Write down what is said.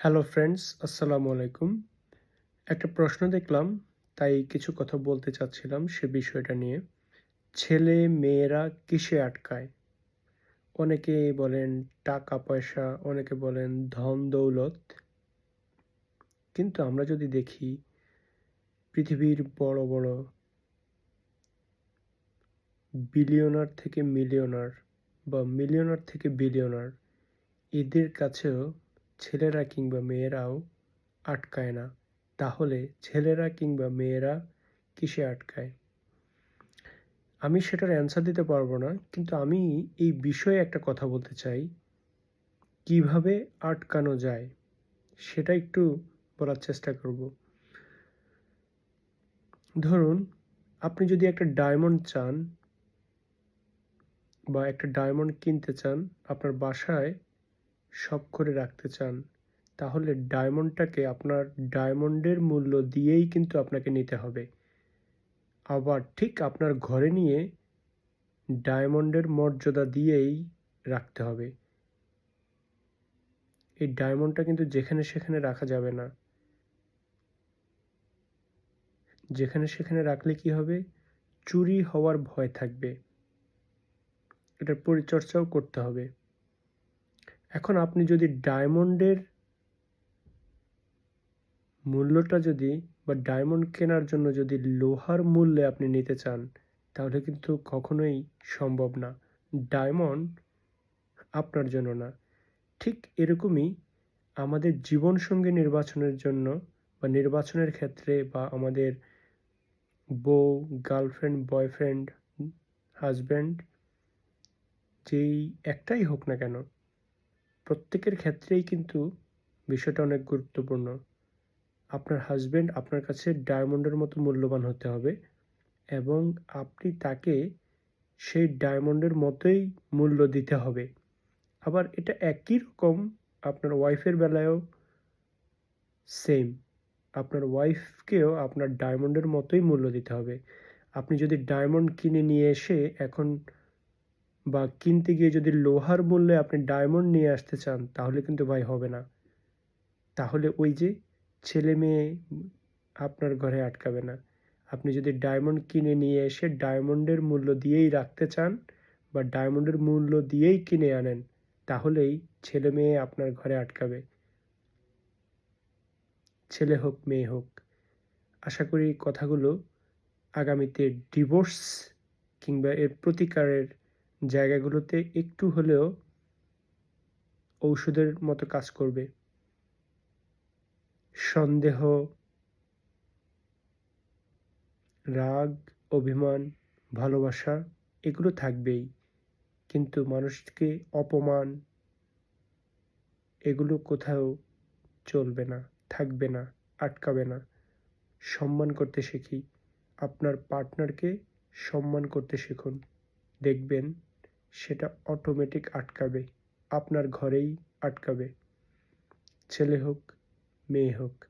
Hello friends আসসালামু আলাইকুম একটা প্রশ্ন দেখলাম, তাই কিছু কথা বলতে চাচ্ছিলাম সে বিষয়টা নিয়ে। ছেলে মেয়েরা কিসে আটকায়? অনেকে বলেন টাকা, পয়সা, অনেকে বলেন ধন, দৌলত। কিন্তু আমরা যদি দেখি, পৃথিবীর বড় বড় বিলিয়নার থেকে মিলিয়নার বা মিলিয়নার থেকে বিলিয়নার এদের কাছেও ছেলেরা কিংবা মেয়েরাও আটকায় না। তাহলে ছেলেরা কিংবা মেয়েরা কিসে আটকায়? আমি সেটার অ্যান্সার দিতে পারব না, কিন্তু আমি এই বিষয়ে একটা কথা বলতে চাই। কীভাবে আটকানো যায়, সেটা একটু বলার চেষ্টা করব। ধরুন, আপনি যদি একটা ডায়মন্ড চান বা একটা ডায়মন্ড কিনতে চান, আপনার বাসায় শখ করে রাখতে চান, তাহলে ডায়মন্ডটাকে আপনার ডায়মন্ডের মূল্য দিয়েই কিন্তু আপনাকে নিতে হবে। আবার ঠিক আপনার ঘরে নিয়ে ডায়মন্ডের মর্যাদা দিয়েই রাখতে হবে। এই ডায়মন্ডটা কিন্তু যেখানে সেখানে রাখা যাবে না। যেখানে সেখানে রাখলে কি হবে? চুরি হওয়ার ভয় থাকবে। এটার পরিচর্যাও করতে হবে। এখন আপনি যদি ডায়মন্ডের মূল্যটা যদি বা ডায়মন্ড কেনার জন্য যদি লোহার মূল্যে আপনি নিতে চান, তাহলে কিন্তু কখনোই সম্ভব না। ডায়মন্ড আপনার জন্য না। ঠিক এরকমই আমাদের জীবনসঙ্গী নির্বাচনের জন্য বা নির্বাচনের ক্ষেত্রে বা আমাদের বউ, গার্লফ্রেন্ড, বয়ফ্রেন্ড, হাজব্যান্ড, যেই একটাই হোক না কেন প্রত্যেকের ক্ষেত্রেই কিন্তু বিষয়টা অনেক গুরুত্বপূর্ণ। আপনার হাজব্যান্ড আপনার কাছে ডায়মন্ডের মতো মূল্যবান হতে হবে এবং আপনি তাকে সেই ডায়মন্ডের মতোই মূল্য দিতে হবে। আবার এটা একই রকম আপনার ওয়াইফের বেলায়ও সেম আপনার ওয়াইফকেও আপনার ডায়মন্ডের মতোই মূল্য দিতে হবে। আপনি যদি ডায়মন্ড কিনে নিয়ে এসে এখন বা কিনতে গিয়ে যদি লোহার মূল্যে আপনি ডায়মন্ড নিয়ে আসতে চান, তাহলে কিন্তু ভাই হবে না। তাহলে ওই যে ছেলে মেয়ে আপনার ঘরে আটকাবে না। আপনি যদি ডায়মন্ড কিনে নিয়ে এসে ডায়মন্ডের মূল্য দিয়েই রাখতে চান বা ডায়মন্ডের মূল্য দিয়েই কিনে আনেন, তাহলেই ছেলে মেয়ে আপনার ঘরে আটকাবে। ছেলে হোক, মেয়ে হোক। আশা করি কথাগুলো আগামীতে ডিভোর্স কিংবা এর প্রতিকারের জায়গাগুলোতে একটু হলেও ঔষধের মতো কাজ করবে। সন্দেহ, রাগ, অভিমান, ভালোবাসা এগুলো থাকবেই। কিন্তু মানুষকে অপমান এগুলো কোথাও চলবে না, থাকবে না, আটকাবে না। সম্মান করতে শিখি। আপনার পার্টনারকে সম্মান করতে শিখুন। দেখবেন সেটা অটোমেটিক আটকাবে। আপনার ঘরেই আটকাবে। ছেলে হোক মেয়ে হোক।